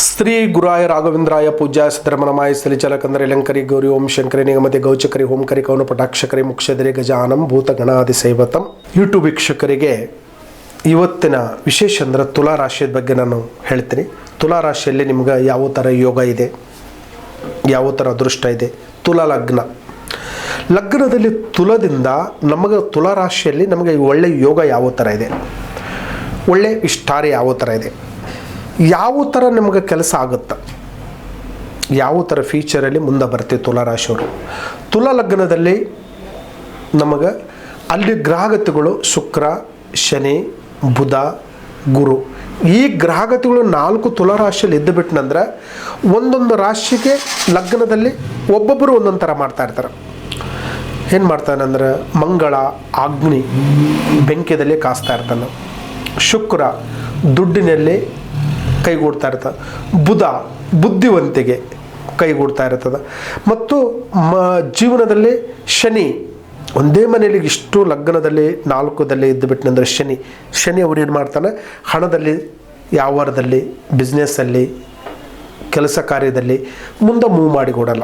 ಶ್ರೀ ಗುರಾಯ ರಾಘವೇಂದ್ರಾಯ ಪೂಜ್ಯ ಸಿದ್ದರಮನಮಾಯ ಸ್ಥಲಿಚಲಕಂದರಿ ಲಂಕರಿ ಗೌರಿ ಓಂ ಶಂಕರಿ ನಿಗಮತಿ ಗೌಚಕರಿ ಹೋಂಕರಿ ಕೌನ ಪಟಾಕ್ಷಕರಿ ಮುಕ್ಷದರಿ ಗಜಾನಂ ಭೂತ ಗಣಾದಿ ಸೈವತಂ. ಯೂಟ್ಯೂಬ್ ವೀಕ್ಷಕರಿಗೆ ಇವತ್ತಿನ ವಿಶೇಷ ಅಂದರೆ ತುಲಾ ರಾಶಿಯ ಬಗ್ಗೆ ನಾನು ಹೇಳ್ತೀನಿ. ತುಲಾ ರಾಶಿಯಲ್ಲಿ ನಿಮ್ಗೆ ಯಾವ ಥರ ಯೋಗ ಇದೆ? ಯಾವ ಥರ ಅದೃಷ್ಟ ಇದೆ? ತುಲಾ ಲಗ್ನ. ಲಗ್ನದಲ್ಲಿ ತುಲದಿಂದ ನಮಗೆ ತುಲಾ ರಾಶಿಯಲ್ಲಿ ನಮಗೆ ಒಳ್ಳೆಯ ಯೋಗ ಯಾವ ಥರ ಇದೆ? ಒಳ್ಳೆ ಇಷ್ಟಾರೆ ಯಾವ ಥರ ಇದೆ? ಯಾವ ಥರ ನಿಮಗೆ ಕೆಲಸ ಆಗುತ್ತೆ? ಯಾವ ಥರ ಫ್ಯೂಚರಲ್ಲಿ ಮುಂದೆ ಬರ್ತೀವಿ ತುಲಾರಾಶಿಯವರು? ತುಲಾ ಲಗ್ನದಲ್ಲಿ ನಮಗೆ ಅಲ್ಲಿ ಗ್ರಹಗತಿಗಳು ಶುಕ್ರ, ಶನಿ, ಬುಧ, ಗುರು. ಈ ಗ್ರಹಗತಿಗಳು ನಾಲ್ಕು ತುಲಾರಾಶಿಯಲ್ಲಿ ಇದ್ದು ಬಿಟ್ನಂದ್ರೆ ಒಂದೊಂದು ರಾಶಿಗೆ ಲಗ್ನದಲ್ಲಿ ಒಬ್ಬೊಬ್ಬರು ಒಂದೊಂದು ಥರ ಮಾಡ್ತಾ ಇರ್ತಾರೆ. ಏನು ಮಾಡ್ತಾನಂದ್ರೆ ಮಂಗಳ, ಅಗ್ನಿ ಬೆಂಕಿಯಲ್ಲಿ ಕಾಸ್ತಾ ಇರ್ತಾನೆ. ಶುಕ್ರ ದುಡ್ಡಿನಲ್ಲಿ ಕೈಗೂಡ್ತಾ ಇರ್ತದೆ. ಬುಧ ಬುದ್ಧಿವಂತಿಗೆ ಕೈಗೂಡ್ತಾ ಇರ್ತದೆ. ಮತ್ತು ಮ, ಜೀವನದಲ್ಲಿ ಶನಿ, ಒಂದೇ ಮನೆಯಲ್ಲಿ ಇಷ್ಟು ಲಗ್ನದಲ್ಲಿ ನಾಲ್ಕುದಲ್ಲಿ ಇದ್ದು ಬಿಟ್ಟಿನಂದ್ರೆ ಶನಿ. ಶನಿ ಅವ್ರು ಏನು ಮಾಡ್ತಾನೆ? ಹಣದಲ್ಲಿ ವ್ಯವಹಾರದಲ್ಲಿ ಬಿಸ್ನೆಸ್ಸಲ್ಲಿ ಕೆಲಸ ಕಾರ್ಯದಲ್ಲಿ ಮುಂದೆ ಮೂವ್ ಮಾಡಿ ಕೊಡಲ್ಲ.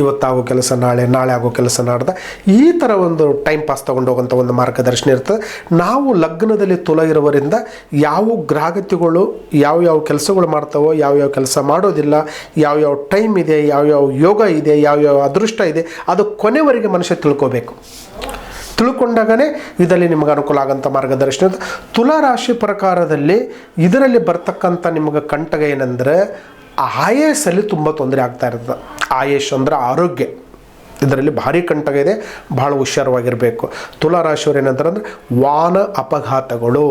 ಇವತ್ತಾಗೋ ಕೆಲಸ, ನಾಳೆ ನಾಳೆ ಆಗೋ ಕೆಲಸ ನಾಡ್ದ ಈ ಥರ ಒಂದು ಟೈಮ್ ಪಾಸ್ ತೊಗೊಂಡೋಗಂಥ ಒಂದು ಮಾರ್ಗದರ್ಶನ ಇರ್ತದೆ ನಾವು ಲಗ್ನದಲ್ಲಿ ತುಲ ಇರುವರಿಂದ ಯಾವ ಗ್ರಹಗತಿಗಳು, ಯಾವ ಯಾವ ಕೆಲಸಗಳು ಮಾಡ್ತಾವೋ, ಯಾವ ಯಾವ ಕೆಲಸ ಮಾಡೋದಿಲ್ಲ, ಯಾವ ಯಾವ ಟೈಮ್ ಇದೆ, ಯಾವ ಯಾವ ಯೋಗ ಇದೆ, ಯಾವ ಯಾವ ಅದೃಷ್ಟ ಇದೆ, ಅದು ಕೊನೆವರೆಗೆ ಮನುಷ್ಯ ತಿಳ್ಕೋಬೇಕು ತಿಳ್ಕೊಂಡಾಗನೇ ಇದರಲ್ಲಿ ನಿಮಗೆ ಅನುಕೂಲ ಆಗೋಂಥ ಮಾರ್ಗದರ್ಶನ. ತುಲಾ ರಾಶಿ ಪ್ರಕಾರದಲ್ಲಿ ಇದರಲ್ಲಿ ಬರ್ತಕ್ಕಂಥ ನಿಮಗೆ ಕಂಟಕ ಏನಂದರೆ ಆಯಸ್ಸಲ್ಲಿ ತುಂಬ ತೊಂದರೆ ಆಗ್ತಾ ಇರ್ತದೆ. ಆಯಸ್ ಅಂದರೆ ಆರೋಗ್ಯ. ಇದರಲ್ಲಿ ಭಾರಿ ಕಂಟಕ ಇದೆ, ಭಾಳ ಹುಷಾರವಾಗಿರಬೇಕು. ತುಲಾ ರಾಶಿಯವ್ರು ಏನಂತಾರೆ ಅಂದರೆ, ವಾಹನ ಅಪಘಾತಗಳು.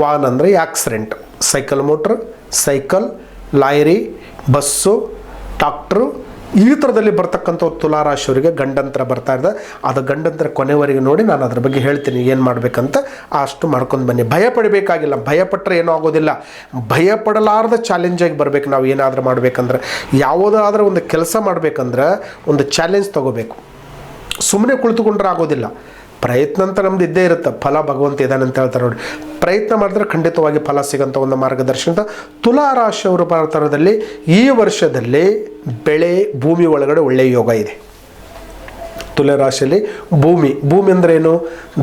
ವಾಹನ ಅಂದರೆ accident cycle motor cycle lorry bus tractor ಈ ಥರದಲ್ಲಿ ಬರ್ತಕ್ಕಂಥ ತುಲಾರಾಶಿಯವರಿಗೆ ಗಂಡಂತರ ಬರ್ತಾ ಇದೆ. ಅದು ಗಂಡಂತರ ಕೊನೆವರೆಗೆ ನೋಡಿ ನಾನು ಅದ್ರ ಬಗ್ಗೆ ಹೇಳ್ತೀನಿ, ಏನು ಮಾಡಬೇಕಂತ. ಅಷ್ಟು ಮಾಡ್ಕೊಂಡು ಬನ್ನಿ. ಭಯ ಪಡಬೇಕಾಗಿಲ್ಲ. ಭಯಪಟ್ಟರೆ ಏನೂ ಆಗೋದಿಲ್ಲ. ಭಯ ಪಡಲಾರದ ಚಾಲೆಂಜಾಗಿ ಬರಬೇಕು. ನಾವು ಏನಾದರೂ ಮಾಡಬೇಕಂದ್ರೆ, ಯಾವುದಾದ್ರೂ ಒಂದು ಕೆಲಸ ಮಾಡಬೇಕಂದ್ರೆ ಒಂದು ಚಾಲೆಂಜ್ ತಗೋಬೇಕು. ಸುಮ್ಮನೆ ಕುಳಿತುಕೊಂಡ್ರೆ ಆಗೋದಿಲ್ಲ. ಪ್ರಯತ್ನ ಅಂತ ನಮ್ದು ಇದ್ದೇ ಇರುತ್ತೆ. ಫಲ ಭಗವಂತ ಇದ್ದಾನೆ ಅಂತ ಹೇಳ್ತಾರೆ ನೋಡಿ. ಪ್ರಯತ್ನ ಮಾಡಿದ್ರೆ ಖಂಡಿತವಾಗಿ ಫಲ ಸಿಗೋಂಥ ಒಂದು ಮಾರ್ಗದರ್ಶನ ತುಲಾ ಬರ್ತಾರದಲ್ಲಿ ಈ ವರ್ಷದಲ್ಲಿ ಬೆಳೆ, ಭೂಮಿ ಒಳಗಡೆ ಒಳ್ಳೆಯ ಯೋಗ ಇದೆ. ತುಲೆ ರಾಶಿಯಲ್ಲಿ ಭೂಮಿ ಭೂಮಿ ಏನು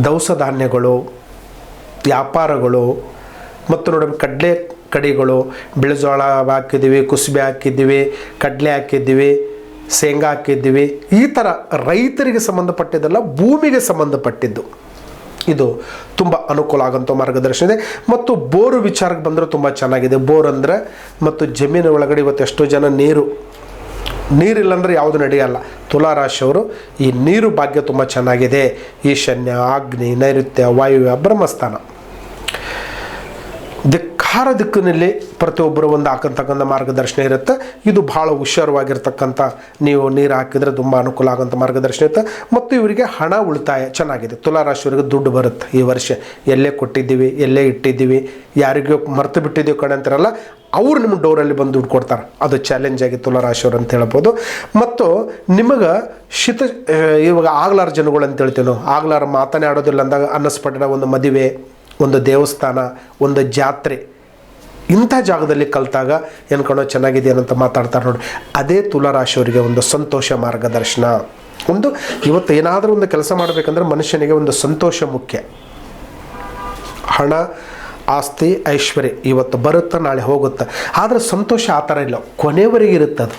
ದವಸ ಧಾನ್ಯಗಳು, ವ್ಯಾಪಾರಗಳು, ಮತ್ತು ನೋಡಿ ಕಡಲೆ ಕಡಿಗಳು, ಬಿಳಿಜೋಳ ಹಾಕಿದ್ದೀವಿ, ಕುಸುಬೆ ಹಾಕಿದ್ದೀವಿ, ಕಡಲೆ ಹಾಕಿದ್ದೀವಿ, ಶೇಂಗಾ ಹಾಕಿದ್ದೀವಿ, ಈ ಥರ ರೈತರಿಗೆ ಸಂಬಂಧಪಟ್ಟಿದ್ದಲ್ಲ ಭೂಮಿಗೆ ಸಂಬಂಧಪಟ್ಟಿದ್ದು. ಇದು ತುಂಬ ಅನುಕೂಲ ಆಗೋಂಥ ಮಾರ್ಗದರ್ಶನ ಇದೆ. ಮತ್ತು ಬೋರು ವಿಚಾರಕ್ಕೆ ಬಂದರೆ ತುಂಬ ಚೆನ್ನಾಗಿದೆ. ಬೋರ್ ಅಂದರೆ ಮತ್ತು ಜಮೀನು ಒಳಗಡೆ ಇವತ್ತು ಎಷ್ಟೋ ಜನ ನೀರು ನೀರಿಲ್ಲ ಅಂದರೆ ಯಾವುದು ನಡೆಯಲ್ಲ. ತುಲಾರಾಶಿಯವರು ಈ ನೀರು ಭಾಗ್ಯ ತುಂಬ ಚೆನ್ನಾಗಿದೆ. ಈಶಾನ್ಯ ಆಗ್ನಿ ನೈಋತ್ಯ, ವಾಯುವ್ಯ, ಬ್ರಹ್ಮಸ್ಥಾನ. ಧಿಕ್ಕಾರ ದಿಕ್ಕಿನಲ್ಲಿ ಪ್ರತಿಯೊಬ್ಬರು ಒಂದು ಹಾಕಂತಕ್ಕಂಥ ಮಾರ್ಗದರ್ಶನ ಇರುತ್ತೆ. ಇದು ಭಾಳ ಹುಷಾರವಾಗಿರ್ತಕ್ಕಂಥ, ನೀವು ನೀರು ಹಾಕಿದರೆ ತುಂಬ ಅನುಕೂಲ ಆಗೋಂಥ ಮಾರ್ಗದರ್ಶನ ಇರುತ್ತೆ. ಮತ್ತು ಇವರಿಗೆ ಹಣ ಉಳಿತಾಯ ಚೆನ್ನಾಗಿದೆ. ತುಲಾರಾಶಿಯವರಿಗೆ ದುಡ್ಡು ಬರುತ್ತೆ ಈ ವರ್ಷ. ಎಲ್ಲೇ ಕೊಟ್ಟಿದ್ದೀವಿ, ಎಲ್ಲೇ ಇಟ್ಟಿದ್ದೀವಿ, ಯಾರಿಗೂ ಮರೆತು ಬಿಟ್ಟಿದ್ದೀವಿ ಕಣೆ ಅಂತಾರಲ್ಲ, ಅವ್ರು ನಿಮ್ಮ ಡೋರಲ್ಲಿ ಬಂದು ದುಡ್ಡು ಕೊಡ್ತಾರೆ. ಅದು ಚಾಲೆಂಜ್ ಆಗಿ ತುಲಾ ರಾಶಿಯವರು ಅಂತ ಹೇಳ್ಬೋದು. ಮತ್ತು ನಿಮಗೆ ಶೀತ ಇವಾಗ ಆಗ್ಲಾರ ಜನಗಳು ಅಂತ ಹೇಳ್ತೀವಿ ನಾವು. ಆಗ್ಲಾರ ಮಾತನಾಡೋದಿಲ್ಲ ಅಂದಾಗ ಅನ್ನಸ್ಪಟ್ಟಣ ಒಂದು ಮದುವೆ, ಒಂದು ದೇವಸ್ಥಾನ, ಒಂದು ಜಾತ್ರೆ ಇಂಥ ಜಾಗದಲ್ಲಿ ಕಲ್ತಾಗ ಚೆನ್ನಾಗಿದೆ ಅಂತ ಮಾತಾಡ್ತಾರೆ ನೋಡಿ. ಅದೇ ತುಲಾ ರಾಶಿಯವರಿಗೆ ಒಂದು ಸಂತೋಷ ಮಾರ್ಗದರ್ಶನ. ಒಂದು ಇವತ್ತು ಏನಾದರೂ ಒಂದು ಕೆಲಸ ಮಾಡಬೇಕಂದ್ರೆ ಮನುಷ್ಯನಿಗೆ ಒಂದು ಸಂತೋಷ ಮುಖ್ಯ. ಹಣ, ಆಸ್ತಿ, ಐಶ್ವರ್ಯ ಇವತ್ತು ಬರುತ್ತೆ, ನಾಳೆ ಹೋಗುತ್ತೆ. ಆದರೆ ಸಂತೋಷ ಆ ಥರ ಇಲ್ಲ. ಕೊನೆವರೆಗೆ ಇರುತ್ತೆ ಅದು.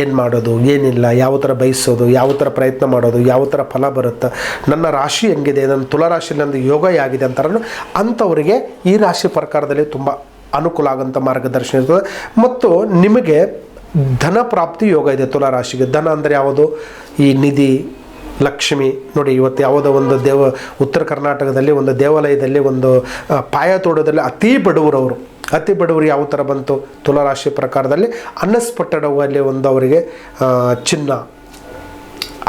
ಏನು ಮಾಡೋದು, ಏನಿಲ್ಲ, ಯಾವ ಥರ ಬಯಸೋದು, ಯಾವ ಥರ ಪ್ರಯತ್ನ ಮಾಡೋದು, ಯಾವ ಥರ ಫಲ ಬರುತ್ತೆ. ನನ್ನ ರಾಶಿ ಹೆಂಗಿದೆ, ನನ್ನ ತುಲಾರಾಶಿಯಲ್ಲಿ ನಂದು ಯೋಗ ಯಾಗಿದೆ ಅಂತಾರಲ್ಲ, ಅಂಥವರಿಗೆ ಈ ರಾಶಿ ಪ್ರಕಾರದಲ್ಲಿ ತುಂಬ ಅನುಕೂಲ ಆಗೋಂಥ ಮಾರ್ಗದರ್ಶನ ಇರ್ತದೆ. ಮತ್ತು ನಿಮಗೆ ಧನ ಪ್ರಾಪ್ತಿ ಯೋಗ ಇದೆ ತುಲಾರಾಶಿಗೆ ಧನ ಅಂದರೆ ಯಾವುದು? ಈ ನಿಧಿ, ಲಕ್ಷ್ಮಿ. ನೋಡಿ, ಇವತ್ತು ಯಾವುದೋ ಒಂದು ದೇವ, ಉತ್ತರ ಕರ್ನಾಟಕದಲ್ಲಿ ಒಂದು ದೇವಾಲಯದಲ್ಲಿ ಒಂದು ಪಾಯ ತೋಡೋದಲ್ಲಿ ಅತಿ ಬಡವರವರು ಅತಿ ಬಡವರು ಯಾವ ಥರ ಬಂತು? ತುಲಾರಾಶಿ ಪ್ರಕಾರದಲ್ಲಿ ಅನ್ನಸ್ಪಟ್ಟಣದಲ್ಲಿ ಒಂದು ಅವರಿಗೆ ಚಿನ್ನ.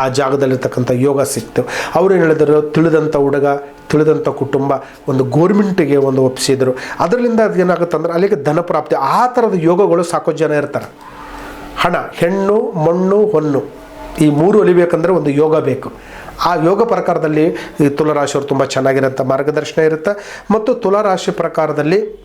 ಆ ಜಾಗದಲ್ಲಿರ್ತಕ್ಕಂಥ ಯೋಗ ಸಿಕ್ತು. ಅವರು ಹೇಳಿದ್ರು? ತಿಳಿದಂಥ ಹುಡುಗ ತಿಳಿದಂಥ ಕುಟುಂಬ ಒಂದು ಗೋರ್ಮೆಂಟಿಗೆ ಒಂದು ಒಪ್ಪಿಸಿದರು. ಅದರಿಂದ ಅದೇನಾಗುತ್ತೆ ಅಂದ್ರೆ ಅಲ್ಲಿಗೆ ಧನ ಪ್ರಾಪ್ತಿ, ಆ ಥರದ ಯೋಗಗಳು ಸಾಕೋ ಜನ ಇರ್ತಾರೆ. ಹಣ, ಹೆಣ್ಣು, ಮಣ್ಣು, ಹೊನ್ನು, ಈ ಮೂರು ಒಲಿಬೇಕಂದ್ರೆ ಒಂದು ಯೋಗ ಬೇಕು. ಆ ಯೋಗ ಪ್ರಕಾರದಲ್ಲಿ ಈ ತುಲಾರಾಶಿಯವರು ತುಂಬ ಚೆನ್ನಾಗಿರೋಂಥ ಮಾರ್ಗದರ್ಶನ ಇರುತ್ತೆ. ಮತ್ತು ತುಲಾರಾಶಿ ಪ್ರಕಾರದಲ್ಲಿ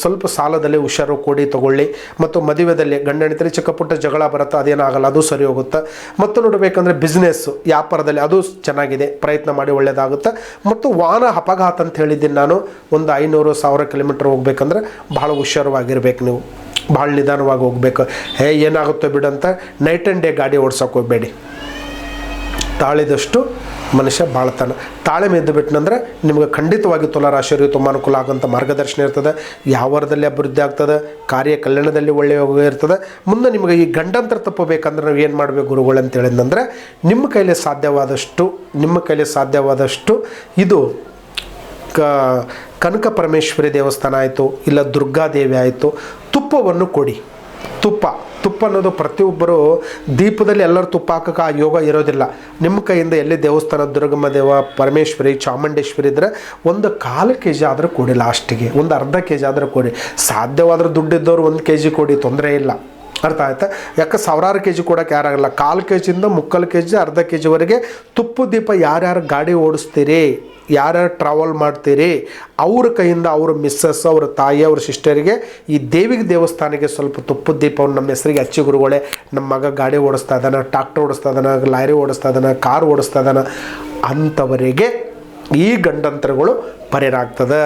ಸ್ವಲ್ಪ ಸಾಲದಲ್ಲಿ ಹುಷಾರು ಕೊಡಿ ತಗೊಳ್ಳಿ. ಮತ್ತು ಮದುವೆದಲ್ಲಿ ಗಂಡ ಚಿಕ್ಕಪುಟ್ಟ ಚಿಕ್ಕ ಪುಟ್ಟ ಜಗಳ ಬರುತ್ತೆ, ಅದೇನಾಗಲ್ಲ, ಅದು ಸರಿ ಹೋಗುತ್ತೆ. ಮತ್ತು ನೋಡಬೇಕಂದ್ರೆ ಬಿಸ್ನೆಸ್ ವ್ಯಾಪಾರದಲ್ಲಿ ಅದು ಚೆನ್ನಾಗಿದೆ. ಪ್ರಯತ್ನ ಮಾಡಿ ಒಳ್ಳೆಯದಾಗುತ್ತೆ ಮತ್ತು ವಾಹನ ಅಪಘಾತ ಅಂತ ಹೇಳಿದ್ದೀನಿ ನಾನು. ಒಂದು ಐನೂರು ಸಾವಿರ ಕಿಲೋಮೀಟ್ರ್ ಹೋಗ್ಬೇಕಂದ್ರೆ ಬಹಳ ಹುಷಾರವಾಗಿರ್ಬೇಕು ನೀವು. ಭಾಳ ನಿಧಾನವಾಗಿ ಹೋಗ್ಬೇಕು. ಹೇ ಏನಾಗುತ್ತೋ ಬಿಡಂತ ನೈಟ್ ಆ್ಯಂಡ್ ಡೇ ಗಾಡಿ ಓಡ್ಸೋಕೆ ಹೋಗಬೇಡಿ. ತಾಳಿದಷ್ಟು ಮನುಷ್ಯ ಬಾಳ್ತಾನೆ. ತಾಳ್ಮೆ ಇದ್ದು ಬಿಟ್ಟನಂದ್ರೆ ನಿಮಗೆ ಖಂಡಿತವಾಗಿ ತುಲಾರಾಶಿಯವರಿಗೆ ತುಂಬ ಅನುಕೂಲ ಆಗುವಂಥ ಮಾರ್ಗದರ್ಶನ ಇರ್ತದೆ. ಯಾವ ವಾರದಲ್ಲಿ ಅಭಿವೃದ್ಧಿ ಆಗ್ತದೆ, ಕಾರ್ಯ ಕಲ್ಯಾಣದಲ್ಲಿ ಒಳ್ಳೆಯ ಇರ್ತದೆ. ಮುಂದೆ ನಿಮಗೆ ಈ ಗಂಡಂತರ ತಪ್ಪಬೇಕಂದ್ರೆ ನಾವು ಏನು ಮಾಡಬೇಕು ಗುರುಗಳು ಅಂತ ಹೇಳಿದಂದ್ರೆ ನಿಮ್ಮ ಕೈಲಿ ಸಾಧ್ಯವಾದಷ್ಟು, ನಿಮ್ಮ ಕೈಲಿ ಸಾಧ್ಯವಾದಷ್ಟು ಇದು ಕ, ಕನಕ ಪರಮೇಶ್ವರಿ ದೇವಸ್ಥಾನ ಆಯಿತು, ಇಲ್ಲ ದುರ್ಗಾದೇವಿ ಆಯಿತು, ತುಪ್ಪವನ್ನು ಕೊಡಿ. ತುಪ್ಪ. ತುಪ್ಪ ಅನ್ನೋದು ಪ್ರತಿಯೊಬ್ಬರು ದೀಪದಲ್ಲಿ ಎಲ್ಲರೂ ತುಪ್ಪ ಹಾಕಕ್ಕೆ ಆ ಯೋಗ ಇರೋದಿಲ್ಲ. ನಿಮ್ಮ ಕೈಯಿಂದ ಎಲ್ಲಿ ದೇವಸ್ಥಾನ, ದುರ್ಗಮ್ಮ ದೇವ, ಪರಮೇಶ್ವರಿ, ಚಾಮುಂಡೇಶ್ವರಿ ಇದ್ದರೆ ಒಂದು ಕಾಲು ಕೆ ಜಿ ಆದರೂ ಕೊಡಿ ಲಾಸ್ಟಿಗೆ ಒಂದು ಅರ್ಧ ಕೆ ಜಿ ಆದರೂ ಕೊಡಿ. ಸಾಧ್ಯವಾದ್ರೆ ದುಡ್ಡಿದ್ದವ್ರು ಒಂದು ಕೆ ಜಿ ಕೊಡಿ, ತೊಂದರೆ ಇಲ್ಲ. ಅರ್ಥ ಆಯ್ತಾ? ಯಾಕೆ ಸಾವಿರಾರು ಕೆ ಜಿ ಕೊಡೋಕೆ ಯಾರಾಗಲ್ಲ ಕಾಲು ಕೆ ಜಿಯಿಂದ ಮುಕ್ಕಾಲು ಕೆ ಜಿ ಅರ್ಧ ಕೆ ಜಿವರೆಗೆ ತುಪ್ಪು ದೀಪ ಯಾರ್ಯಾರು ಗಾಡಿ ಓಡಿಸ್ತೀರಿ, ಯಾರ್ಯಾರು ಟ್ರಾವೆಲ್ ಮಾಡ್ತೀರಿ, ಅವ್ರ ಕೈಯಿಂದ ಅವ್ರ ಮಿಸ್ಸಸ್ ಅವ್ರ ತಾಯಿ, ಅವ್ರ ಸಿಸ್ಟರಿಗೆ ಈ ದೇವಿಗೆ ದೇವಸ್ಥಾನಕ್ಕೆ ಸ್ವಲ್ಪ ತುಪ್ಪದ ದೀಪವನ್ನು ನಮ್ಮ ಹೆಸರಿಗೆ ಹಚ್ಚಿ ಗುರುಗಳೇ, ನಮ್ಮ ಮಗ ಗಾಡಿ ಓಡಿಸ್ತಾ ಇದ್ದಾನೆ ಟ್ರಾಕ್ಟರ್ ಓಡಿಸ್ತಾ ಇದ್ದಾನೆ, ಲಾರಿ ಓಡಿಸ್ತಾ ಇದ್ದಾನೆ, ಕಾರ್ ಓಡಿಸ್ತಾ ಇದ್ದಾನೆ, ಅಂಥವರಿಗೆ ಈ ಗಂಡಂತರಗಳು ಪರಿಹಾರ ಆಗ್ತದೆ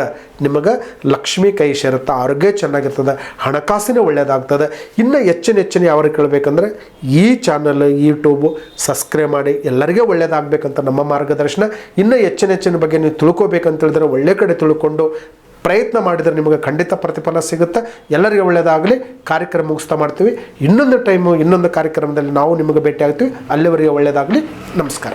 ನಿಮಗೆ ಲಕ್ಷ್ಮಿ ಕೈ ಸೇರುತ್ತೆ ಆರೋಗ್ಯ ಚೆನ್ನಾಗಿರ್ತದೆ. ಹಣಕಾಸಿನ ಒಳ್ಳೆಯದಾಗ್ತದೆ ಇನ್ನು ಹೆಚ್ಚಿನ ಹೆಚ್ಚಿನ ಯಾವ ಕೇಳಬೇಕಂದ್ರೆ ಈ ಚಾನಲ್ ಯೂಟ್ಯೂಬು ಸಬ್ಸ್ಕ್ರೈಬ್ ಮಾಡಿ ಎಲ್ಲರಿಗೆ ಒಳ್ಳೆಯದಾಗಬೇಕಂತ ನಮ್ಮ ಮಾರ್ಗದರ್ಶನ. ಇನ್ನೂ ಹೆಚ್ಚಿನ ಹೆಚ್ಚಿನ ಬಗ್ಗೆ ನೀವು ತಿಳ್ಕೊಬೇಕಂತ ಹೇಳಿದ್ರೆ ಒಳ್ಳೆ ಕಡೆ ತಿಳ್ಕೊಂಡು ಪ್ರಯತ್ನ ಮಾಡಿದರೆ ನಿಮಗೆ ಖಂಡಿತ ಪ್ರತಿಫಲ ಸಿಗುತ್ತೆ. ಎಲ್ಲರಿಗೂ ಒಳ್ಳೆಯದಾಗಲಿ ಕಾರ್ಯಕ್ರಮ ಮುಗಿಸ್ತಾ ಮಾಡ್ತೀವಿ. ಇನ್ನೊಂದು ಟೈಮು ಇನ್ನೊಂದು ಕಾರ್ಯಕ್ರಮದಲ್ಲಿ ನಾವು ನಿಮಗೆ ಭೇಟಿಯಾಗ್ತೀವಿ. ಅಲ್ಲಿವರೆಗೆ ಒಳ್ಳೆಯದಾಗಲಿ ನಮಸ್ಕಾರ.